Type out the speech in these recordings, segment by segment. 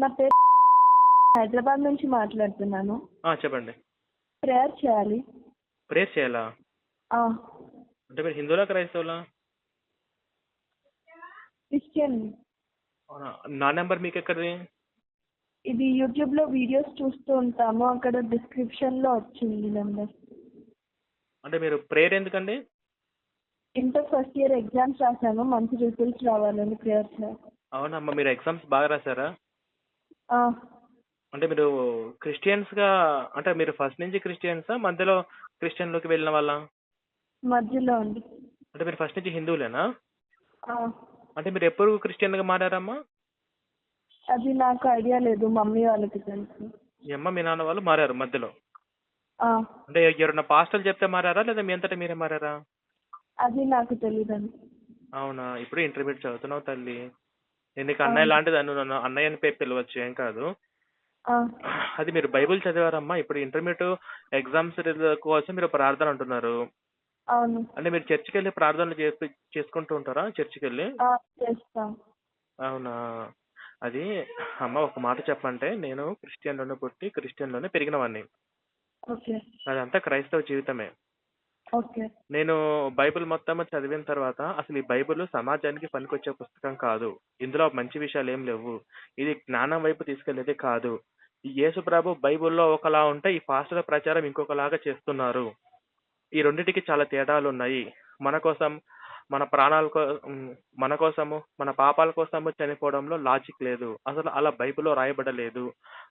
నా పేరు హైదరాబాద్ నుంచి మాట్లాడుతున్నాను. ఆ, చెప్పండి. ప్రేయర్ చేయాలి. ప్రేయర్ చేయాలా? ఆ, అంటే మీరు హిందువులా క్రైస్తవులా? క్రిస్టియన్. అవునా. నా నెంబర్ మీకు ఎక్కడిది ఇది యూట్యూబ్లో వీడియోస్ చూస్తూ ఉంటాము. అక్కడ డిస్క్రిప్షన్లో వచ్చింది నెంబర్. అంటే మీరు ప్రేయర్ ఎందుకండి? ఇంటర్ ఫస్ట్ ఇయర్ ఎగ్జామ్స్ రాశాను. మంచి రిజల్ట్స్ రావాలని ప్రేయర్ చేయాలి. అవునమ్మా మీరు ఎగ్జామ్స్ బాగా రాశారా? ఆ, అంటే మీరు క్రిస్టియన్స్గా అంటే మీరు ఫస్ట్ నుంచి క్రిస్టియన్సా? మధ్యలో క్రిస్టియన్లోకి వెళ్ళిన వాళ్ళ? మధ్యలో ఉంది అంటే మీరు ఫస్ట్ నుంచి హిందువులేనా? ఆ, అంటే మీరు ఎప్పుడు క్రిస్టియన్గా మారారమ్మా? అది నాకు ఐడియా లేదు. మమ్మీ వాళ్ళకి తెలుసు. మీ అమ్మ మీ నాన్న వాళ్ళు మారారు మధ్యలో? ఆ, అంటే ఎవరన్నా పాస్టర్లు చెప్తే మారారా? లేదా మీ అంతటా మీరే మారారా? అది నాకు తెలియదండి అవునా? ఇప్పుడు ఇంటర్మీడియట్ చదువుతున్నావు తల్లి. నేను నీకు అన్నయ్య లాంటిది అను నన్ను అన్నయ్య అని పేరు పిలవచ్చు ఏం కాదు. ఆ, అది మీరు బైబిల్ చదివారమ్మా ఇప్పుడు ఇంటర్మీడియట్ ఎగ్జామ్స్ కోసం మీరు ప్రార్థన అంటున్నారు. అవును. అంటే మీరు చర్చికి వెళ్ళి ప్రార్థనలు చేసి చేసుకుంటూ ఉంటారా చర్చికి వెళ్ళి ఆ, చేస్తాం. అవునా? అది అమ్మ ఒక మాట చెప్పంటే నేను క్రిస్టియన్లోనే పుట్టి క్రిస్టియన్లోనే పెరిగిన వాడిని ఓకే. అదంతా క్రైస్తవ జీవితమే. ఓకే. నేను బైబిల్ మొత్తం చదివిన తర్వాత అసలు ఈ బైబిల్ సమాజానికి పనికొచ్చే పుస్తకం కాదు. ఇందులో మంచి విషయాలు ఏం లేవు. ఇది జ్ఞానం వైపు తీసుకెళ్ళేది కాదు. ఈ యేసు ప్రభు బైబిల్లో ఒకలా ఉంటే ఈ పాస్టర్ ప్రచారం ఇంకొకలాగా చేస్తున్నారు. ఈ రెండిటికి చాలా తేడాలు ఉన్నాయి మన కోసం మన ప్రాణాల కో మన కోసము మన పాపాల కోసము చనిపోవడంలో లాజిక్ లేదు. అసలు అలా బైబిల్లో రాయబడలేదు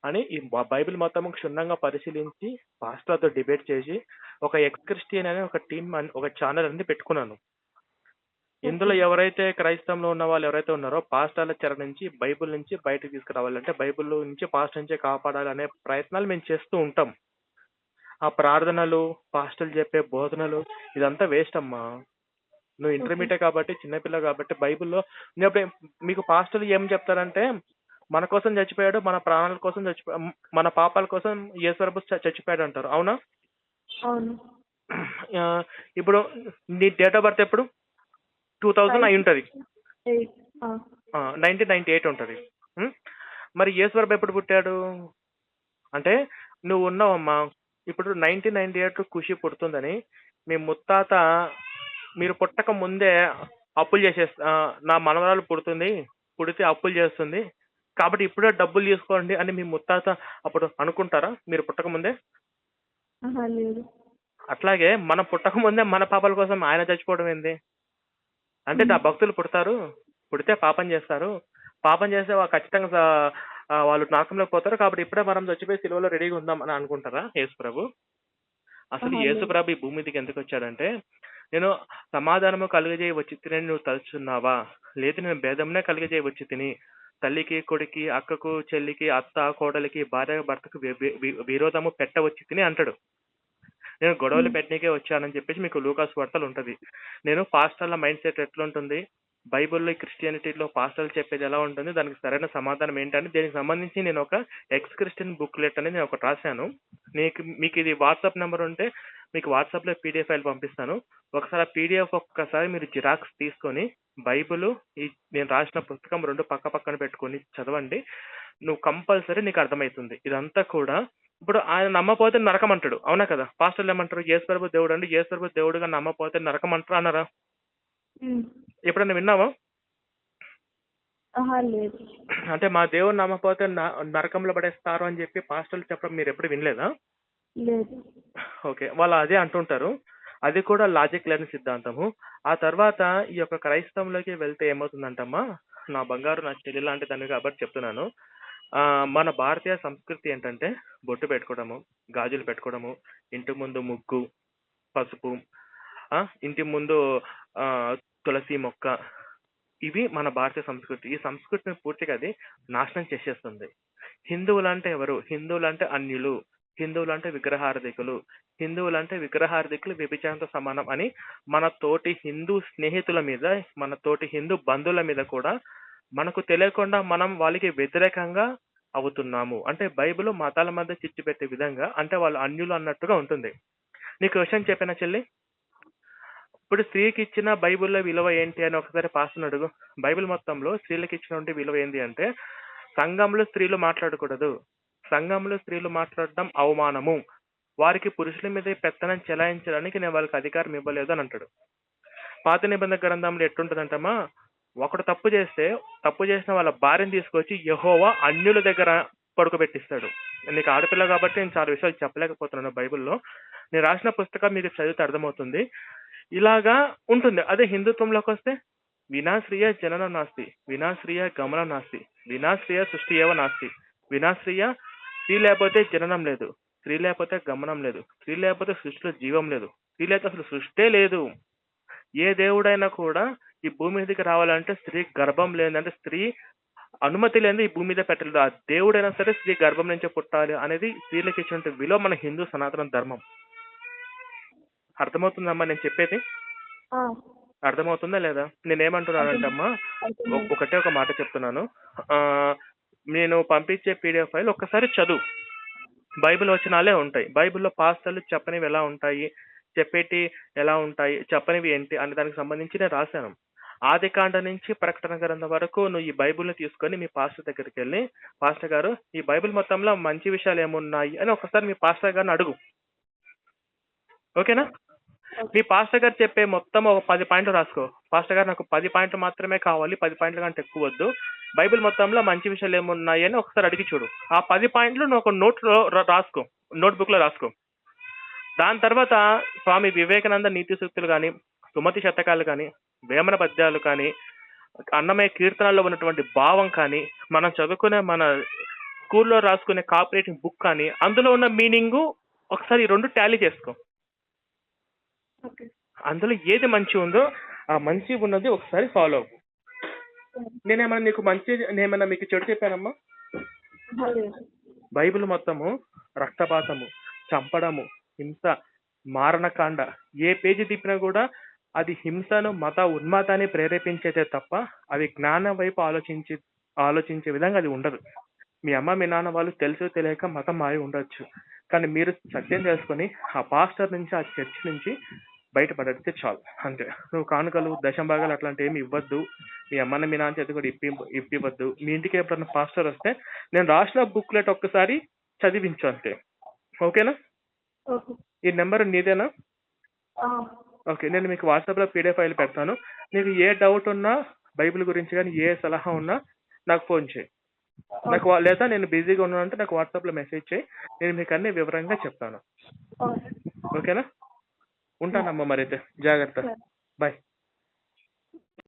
అని ఈ బైబిల్ మొత్తం క్షుణ్ణంగా పరిశీలించి పాస్టర్తో డిబేట్ చేసి ఒక ఎక్స్ క్రిస్టియన్ అనే ఒక టీమ్ ఒక ఛానల్ అనేది పెట్టుకున్నాను. ఇందులో ఎవరైతే క్రైస్తవంలో ఉన్న వాళ్ళు ఎవరైతే ఉన్నారో పాస్టర్ల చెర నుంచి బైబిల్ నుంచి బయటకు తీసుకురావాలంటే బైబిల్ నుంచి పాస్ట్ నుంచే కాపాడాలనే ప్రయత్నాలు మేము చేస్తూ ఉంటాం. ఆ ప్రార్థనలు పాస్టర్లు చెప్పే బోధనలు ఇదంతా వేస్ట్ అమ్మా. నువ్వు ఇంటర్మీడియట్ కాబట్టి చిన్నపిల్ల కాబట్టి బైబిల్లో నేను మీకు పాస్టర్లు ఏం చెప్తారంటే మన కోసం చచ్చిపోయాడు మన ప్రాణాల కోసం చచ్చిపో మన పాపాల కోసం ఈశ్వరపు చచ్చిపోయాడు అంటారు. అవునా? ఇప్పుడు నీ డేట్ ఆఫ్ బర్త్ ఎప్పుడు? టూ థౌజండ్ అయి ఉంటుంది. నైన్టీన్ నైన్టీ ఎయిట్ ఉంటుంది? మరి ఈశ్వరపు ఎప్పుడు పుట్టాడు? అంటే నువ్వు ఉన్నావమ్మా. ఇప్పుడు నైన్టీన్ నైన్టీ ఎయిట్ ఖుషి పుడుతుందని మీ ముత్తాత మీరు పుట్టక ముందే అప్పులు చేసేస్తా నా మనవరాలు పుడుతుంది పుడితే అప్పులు చేస్తుంది. కాబట్టి ఇప్పుడే డబ్బులు తీసుకోండి అని మీ ముత్తాత అప్పుడు అనుకుంటారా? మీరు పుట్టక ముందే? అట్లాగే మనం పుట్టక ముందే మన పాపాల కోసం ఆయన చచ్చిపోవడం ఏంది? అంటే నా భక్తులు పుడతారు పుడితే పాపం చేస్తారు. పాపం చేస్తే ఖచ్చితంగా వాళ్ళు నాకంలో పోతారు. కాబట్టి ఇప్పుడే మనం చచ్చిపోయి సిలువలో రెడీగా ఉందాం అని అనుకుంటారా యేసు ప్రభు అసలు యేసు. ప్రభు ఈ భూమి మీదకి ఎందుకు వచ్చాడంటే నేను సమాధానము కలుగజేయ వచ్చి తిని నువ్వు తలుచున్నావా? లేదు నేను భేదంనే కలుగజేయ వచ్చి తిని తల్లికి కొడుకి అక్కకు చెల్లికి అత్త కోడలికి భార్య భర్తకు వి- వి- వి- విరోధము పెట్టవచ్చి తిని అంటాడు. నేను గొడవలు. పెట్టనీకే వచ్చానని చెప్పేసి మీకు లూకాస్ వార్తలు ఉంటది. నేను పాస్టర్ల మైండ్ సెట్ ఎట్లుంటుంది? బైబిల్లో క్రిస్టియానిటీలో పాస్టర్లు చెప్పేది ఎలా ఉంటుంది? దానికి సరైన సమాధానం ఏంటని దీనికి సంబంధించి నేను ఒక ఎక్స్ క్రిస్టియన్ బుక్లెట్ అనేది నేను ఒకటి రాశాను. నీకు మీకు ఇది వాట్సాప్ నెంబర్ ఉంటే మీకు వాట్సాప్లో పీడిఎఫ్ ఫైల్ పంపిస్తాను. ఒకసారి ఆ పీడిఎఫ్ ఒక్కసారి మీరు జిరాక్స్ తీసుకొని బైబిల్ ఈ నేను రాసిన పుస్తకం రెండు పక్క పక్కన పెట్టుకొని చదవండి. నువ్వు కంపల్సరీ నీకు అర్థమవుతుంది. ఇదంతా కూడా ఇప్పుడు ఆయన నమ్మపోతే నరకం అంటాడు అవునా కదా? పాస్టర్లు ఏమంటారు? యేసుప్రభు దేవుడు అండి. యేసుప్రభు దేవుడుగా నమ్మపోతే నరకం అంటారు అన్నారా? ఉమ్. ఎప్పుడైనా విన్నావా? అంటే మా దేవుడు నమ్మపోతే నరకంలో పడేస్తారు అని చెప్పి పాస్టర్లు చెప్పడం మీరు ఎప్పుడు వినలేదా? లేదు. ఓకే వాళ్ళు అదే అంటుంటారు. అది కూడా లాజిక్ లేని సిద్ధాంతము. ఆ తర్వాత ఈ యొక్క క్రైస్తవంలోకి వెళ్తే ఏమవుతుందంటమ్మా? నా బంగారు నా చెల్లి లాంటి దాన్ని కాబట్టి చెప్తున్నాను. ఆ, మన భారతీయ సంస్కృతి ఏంటంటే బొట్టు పెట్టుకోవడము గాజులు పెట్టుకోవడము ఇంటి ముందు ముగ్గు పసుపు ఆ, ఇంటి ముందు ఆ, తులసి మొక్క. ఇవి మన భారతీయ సంస్కృతి. ఈ సంస్కృతిని పూర్తిగా అది నాశనం చేసేస్తుంది. హిందువులు అంటే ఎవరు? హిందువులు అంటే అన్యులు. హిందువులు అంటే విగ్రహారధికులు హిందువులు అంటే విగ్రహారధికులు వ్యభిచారంతో సమానం అని మన తోటి హిందూ స్నేహితుల మీద మన తోటి హిందూ బంధువుల మీద కూడా మనకు తెలియకుండా మనం వాళ్ళకి వ్యతిరేకంగా అవుతున్నాము. అంటే బైబిల్ మతాల మధ్య చిచ్చు పెట్టే విధంగా అంటే వాళ్ళు అన్యులు అన్నట్టుగా ఉంటుంది. నీకు క్వశ్చన్ చెప్పిన చెల్లి? ఇప్పుడు స్త్రీకి ఇచ్చిన బైబిల్లో విలువ ఏంటి అని ఒకసారి పాస్టర్ అడుగు. బైబిల్ మొత్తంలో స్త్రీలకు ఇచ్చినటువంటి విలువ ఏంటి అంటే సంఘంలో స్త్రీలు మాట్లాడకూడదు. సంఘంలో స్త్రీలు మాట్లాడడం అవమానము. వారికి పురుషుల మీద పెత్తనం చెలాయించడానికి నేను వాళ్ళకి అధికారం ఇవ్వలేదు అని అంటాడు. పాత నిబంధన గ్రంథంలో ఎట్టుంటుందంటమ్మా ఒకడు తప్పు చేస్తే తప్పు చేసిన వాళ్ళ భార్యను తీసుకొచ్చి యహోవా అన్యుల దగ్గర పడుకోబెట్టిస్తాడు. నీకు ఆడపిల్ల కాబట్టి నేను చాలా విషయాలు చెప్పలేకపోతున్నాను బైబిల్లో. నేను రాసిన పుస్తకం మీకు చదివితే అర్థమవుతుంది. ఇలాగా ఉంటుంది. అదే హిందుత్వంలోకి వస్తే వినాశ్రియ జననం నాస్తి వినాశ్రియ గమనం నాస్తి వినాశ్రియ సృష్టి ఏవ నాస్తి వినాశ్రియ స్త్రీ లేకపోతే జననం లేదు. స్త్రీ లేకపోతే గమనం లేదు. స్త్రీ లేకపోతే సృష్టిలో జీవం లేదు. స్త్రీ లేకపోతే అసలు సృష్టే లేదు. ఏ దేవుడైనా కూడా ఈ భూమి మీదకి రావాలంటే స్త్రీ గర్భం లేదంటే స్త్రీ అనుమతి లేని ఈ భూమి మీద పెట్టలేదు. ఆ దేవుడైనా సరే స్త్రీ గర్భం నుంచే పుట్టాలి అనేది స్త్రీలకు ఇచ్చినటువంటి విలువ మన హిందూ సనాతన ధర్మం. అర్థమవుతుందమ్మా నేను చెప్పేది? అర్థమవుతుందా లేదా? నేనేమంటున్నానంటమ్మా ఒకటే ఒక మాట చెప్తున్నాను. ఆ నేను పంపించే పీడిఎఫ్ ఫైల్ ఒక్కసారి చదువు. బైబిల్ వచనాలే ఉంటాయి. బైబిల్లో పాస్తలు చెప్పనివి ఎలా ఉంటాయి? చెప్పేటి ఎలా ఉంటాయి? చెప్పనివి ఏంటి? అనే దానికి సంబంధించి నేను రాశాను. ఆది కాండ నుంచి ప్రకటన గ్రంథం వరకు నువ్వు ఈ బైబిల్ని తీసుకొని మీ పాస్టర్ దగ్గరికి వెళ్ళి పాస్టర్ గారు ఈ బైబిల్ మొత్తంలో మంచి విషయాలు ఏమున్నాయి? అని ఒకసారి మీ పాస్టర్ గారిని అడుగు. ఓకేనా? మీ పాస్టర్ గారు చెప్పే మొత్తం ఒక పది పాయింట్లు రాసుకో. పాస్టర్ గారు నాకు పది పాయింట్లు మాత్రమే కావాలి. పది పాయింట్ల కంటే ఎక్కువ వద్దు. బైబిల్ మొత్తంలో మంచి విషయాలు ఏమున్నాయి అని ఒకసారి అడిగి చూడు. ఆ పది పాయింట్లు నువ్వు ఒక నోట్లో రా- రాసుకో. నోట్ బుక్లో రాసుకో. దాని తర్వాత స్వామి వివేకానంద నీతి సూక్తులు కానీ సుమతి శతకాలు కానీ వేమన పద్యాలు కానీ అన్నమయ్య కీర్తనల్లో ఉన్నటువంటి భావం కానీ మనం చదువుకునే మన స్కూల్లో రాసుకునే కాపరేటింగ్ బుక్ కానీ అందులో ఉన్న మీనింగ్ ఒకసారి రెండు టాలీ చేసుకో. ఓకే. అందులో ఏది మంచి ఉందో ఆ మంచి ఉన్నది ఒకసారి ఫాలో అవ్వు. నేనేమన్నా నీకు మంచి నేనేమన్నా మీకు చెడు చెప్పానమ్మా? బైబిల్ మొత్తము రక్తపాతము చంపడము హింస మారణకాండ. ఏ పేజీ తిప్పినా కూడా అది హింసను మత ఉన్మాతాన్ని ప్రేరేపించేదే తప్ప అది జ్ఞానం వైపు ఆలోచించి ఆలోచించే విధంగా అది ఉండదు. మీ అమ్మ మీ నాన్న వాళ్ళు తెలుసు తెలియక మతం మారి ఉండొచ్చు. కానీ మీరు సత్యం చేసుకొని ఆ పాస్టర్ నుంచి ఆ చర్చ్ నుంచి బయటపడితే చాలు. అంతే. నువ్వు కానుకలు దశంభాగాలు అట్లాంటి ఏమి ఇవ్వద్దు. మీ అమ్మని మీ నాన్న చేతి కూడా ఇప్పి ఇప్పివ్వద్దు. మీ ఇంటికి ఎప్పుడన్నా పాస్టర్ వస్తే నేను రాసిన బుక్లెట్ ఒక్కసారి చదివించు అంతే. ఓకేనా? ఓకే. ఈ నెంబర్ నీదేనా? ఓకే నేను మీకు వాట్సాప్లో పీడిఎఫ్ ఫైల్ పెడతాను. నీకు ఏ డౌట్ ఉన్నా బైబిల్ గురించి కానీ ఏ సలహా ఉన్నా నాకు ఫోన్ చేయి. నాకు లేదా నేను బిజీగా ఉన్నానంటే నాకు వాట్సాప్లో మెసేజ్ చేయి. నేను మీకు అన్ని వివరంగా చెప్తాను. ఓకే. ఓకేనా? ఉంటానమ్మా మరైతే. జాగ్రత్త. బాయ్.